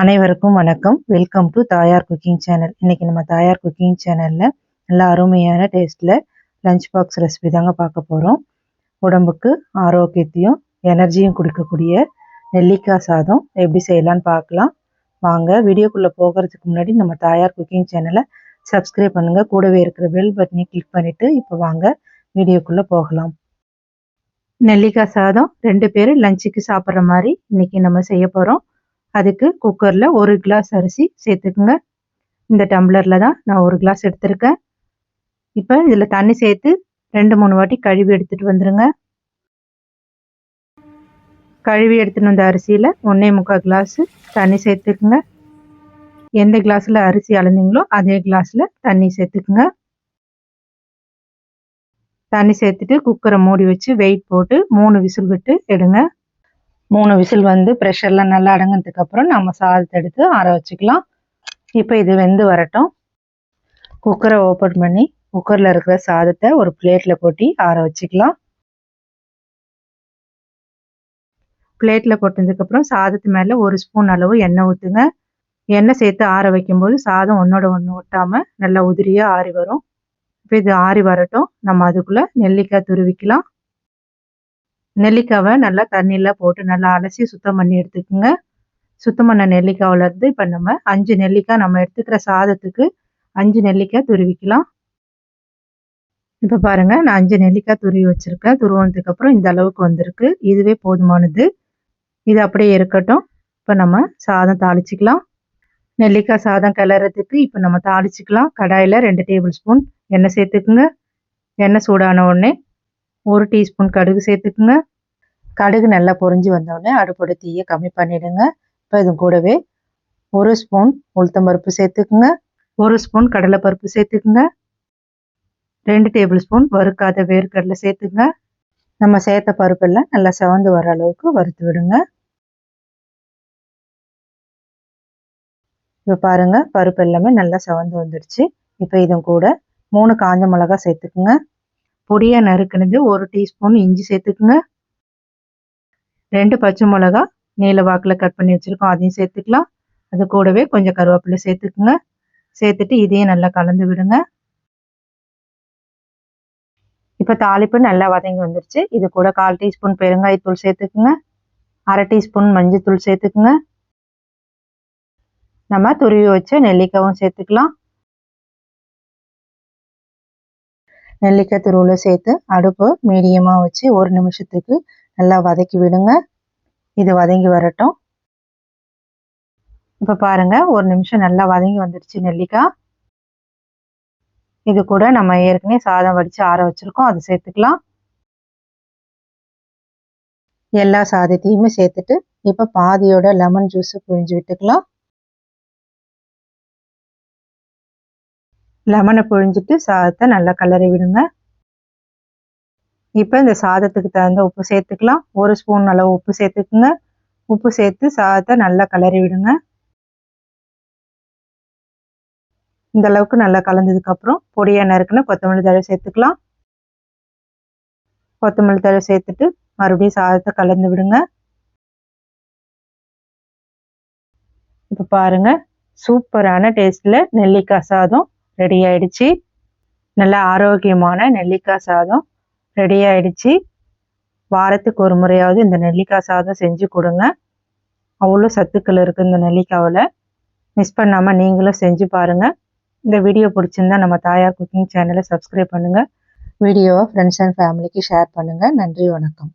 அனைவருக்கும் வணக்கம். Welcome to Thayar cooking channel இன்னைக்கு நம்ம தாயார் குக்கிங் சேனலில் நல்லா அருமையான டேஸ்ட்டில் லஞ்ச் பாக்ஸ் ரெசிபி தாங்க பார்க்க போகிறோம் உடம்புக்கு ஆரோக்கியத்தையும் எனர்ஜியும் கொடுக்கக்கூடிய நெல்லிக்காய் சாதம் எப்படி செய்யலான்னு பார்க்கலாம். வாங்க வீடியோக்குள்ளே போகிறதுக்கு முன்னாடி நம்ம தாயார் குக்கிங் சேனலை சப்ஸ்கிரைப் பண்ணுங்கள் கூடவே இருக்கிற பெல் பட்டனை கிளிக் பண்ணிவிட்டு இப்போ வாங்க வீடியோக்குள்ளே போகலாம். நெல்லிக்காய் சாதம் ரெண்டு பேரும் லஞ்சுக்கு சாப்பிட்ற மாதிரி இன்னைக்கு நம்ம செய்ய போகிறோம் அதுக்கு குக்கரில் ஒரு கிளாஸ் அரிசி சேர்த்துக்குங்க. இந்த டம்ளரில் தான் நான் ஒரு கிளாஸ் எடுத்திருக்கேன். இப்போ இதில் தண்ணி சேர்த்து ரெண்டு மூணு வாட்டி கழுவி எடுத்துகிட்டு வந்துடுங்க கழுவி எடுத்துகிட்டு வந்த அரிசியில் ஒன்றே முக்கால் கிளாஸு தண்ணி சேர்த்துக்குங்க. எந்த கிளாஸில் அரிசி அளந்தீங்களோ அதே கிளாஸில் தண்ணி சேர்த்துக்குங்க. தண்ணி சேர்த்துட்டு குக்கரை மூடி வச்சு வெயிட் போட்டு மூணு விசில் விட்டு எடுங்க. மூணு விசில் வந்து ப்ரெஷர்லாம் நல்லா அடங்கினதுக்கு அப்புறம் நம்ம சாதத்தை எடுத்து ஆற வச்சுக்கலாம். இப்போ இது வெந்து வரட்டும். குக்கரை ஓப்பன் பண்ணி குக்கரில் இருக்கிற சாதத்தை ஒரு பிளேட்டில் கொட்டி ஆற வச்சுக்கலாம். பிளேட்டில் கொட்டினதுக்கப்புறம் சாதத்து மேலே ஒரு ஸ்பூன் அளவு எண்ணெய் ஊற்றுங்க எண்ணெய் சேர்த்து ஆற வைக்கும்போது சாதம் ஒன்றோட ஒன்று ஒட்டாமல் நல்லா உதிரியாக ஆறி வரும். இப்போ இது ஆறி வரட்டும். நம்ம அதுக்குள்ளே நெல்லிக்காய் துருவிக்கலாம். நெல்லிக்காவை நல்லா தண்ணியில் போட்டு நல்லா அலசி சுத்தம் பண்ணி எடுத்துக்கோங்க. சுத்தம் பண்ண நெல்லிக்காவிலேருந்து இப்போ நம்ம அஞ்சு நெல்லிக்காய் நம்ம எடுத்துக்கிற சாதத்துக்கு அஞ்சு நெல்லிக்காய் துருவிக்கலாம். இப்போ பாருங்கள் நான் அஞ்சு நெல்லிக்காய் துருவி வச்சுருக்கேன். துருவனதுக்கப்புறம் இந்த அளவுக்கு வந்திருக்கு. இதுவே போதுமானது. இது அப்படியே இருக்கட்டும். இப்போ நம்ம சாதம் தாளிச்சிக்கலாம். நெல்லிக்காய் சாதம் கிளறதுக்கு இப்போ நம்ம தாளிச்சிக்கலாம். கடாயில் ரெண்டு டேபிள் ஸ்பூன் எண்ணெய் சேர்த்துக்குங்க. எண்ணெய் சூடான உடனே ஒரு டீஸ்பூன் கடுகு சேர்த்துக்குங்க. கடுகு நல்லா பொரிஞ்சு வந்தோடனே அடுப்போட தீயை கம்மி பண்ணிவிடுங்க இப்போ இது கூடவே ஒரு ஸ்பூன் உளுத்தம் பருப்பு சேர்த்துக்குங்க. ஒரு ஸ்பூன் கடலைப்பருப்பு சேர்த்துக்குங்க. ரெண்டு டேபிள் ஸ்பூன் வறுக்காத வேர்க்கடலை சேர்த்துங்க நம்ம சேர்த்த பருப்பெல்லாம் நல்லா செவந்து வர அளவுக்கு வறுத்து விடுங்க. இப்போ பாருங்க பருப்பு எல்லாமே நல்லா செவந்து வந்துடுச்சு. இப்போ இதுவும் கூட மூணு காஞ்ச மிளகா சேர்த்துக்குங்க. பொடியாக நறுக்கினது ஒரு டீஸ்பூன் இஞ்சி சேர்த்துக்குங்க. ரெண்டு பச்சை மிளகா நீல வாக்கில் கட் பண்ணி வச்சுருக்கோம். அதையும் சேர்த்துக்கலாம். அது கூடவே கொஞ்சம் கருவேப்பிலை சேர்த்துக்குங்க. சேர்த்துட்டு இதையும் நல்லா கலந்து விடுங்க. இப்போ தாளிப்பு நல்லா வதங்கி வந்துருச்சு. இது கூட கால் டீஸ்பூன் பெருங்காயத்தூள் சேர்த்துக்குங்க. அரை டீஸ்பூன் மஞ்சத்தூள் சேர்த்துக்குங்க. நம்ம துருவி வச்ச நெல்லிக்காவும் சேர்த்துக்கலாம். நெல்லிக்காய் துருவில் சேர்த்து அடுப்பு மீடியமாக வச்சு ஒரு நிமிஷத்துக்கு நல்லா வதக்கி விடுங்க. இது வதங்கி வரட்டும். இப்போ பாருங்கள் ஒரு நிமிஷம் நல்லா வதங்கி வந்துடுச்சு நெல்லிக்காய். இது கூட நம்ம ஏற்கனவே சாதம் வடித்து ஆற வச்சுருக்கோம் அதை சேர்த்துக்கலாம். எல்லா சாதத்தையுமே சேர்த்துட்டு இப்போ பாதியோட லெமன் ஜூஸை புழிஞ்சு விட்டுக்கலாம். லெமனை புழிஞ்சிட்டு சாதத்தை நல்லா கலரி விடுங்க. இப்போ இந்த சாதத்துக்கு தகுந்த உப்பு சேர்த்துக்கலாம். ஒரு ஸ்பூன் அளவு உப்பு சேர்த்துக்குங்க. உப்பு சேர்த்து சாதத்தை நல்லா கலரி விடுங்க. இந்த அளவுக்கு நல்லா கலந்ததுக்கப்புறம் பொடியாக நறுக்குன்னு கொத்தமல்லி தழை சேர்த்துக்கலாம். கொத்தமல்லி தழை சேர்த்துட்டு மறுபடியும் சாதத்தை கலந்து விடுங்க. இப்போ பாருங்க சூப்பரான டேஸ்டில் நெல்லிக்காய் சாதம். ரெடி ஆயிடுச்சு. நல்ல ஆரோக்கியமான நெல்லிக்காய் சாதம் ரெடி ஆயிடுச்சு. வாரத்துக்கு ஒரு முறையாவது இந்த நெல்லிக்காய் சாதம் செஞ்சு கொடுங்க. அவ்வளோ சத்துக்கள் இருக்குது இந்த நெல்லிக்காவில் மிஸ் பண்ணாமல் நீங்களும் செஞ்சு பாருங்கள் இந்த வீடியோ பிடிச்சிருந்தா நம்ம தாயார் குக்கிங் சேனலை சப்ஸ்கிரைப் பண்ணுங்கள் வீடியோவை ஃப்ரெண்ட்ஸ் அண்ட் ஃபேமிலிக்கு ஷேர் பண்ணுங்கள் நன்றி வணக்கம்.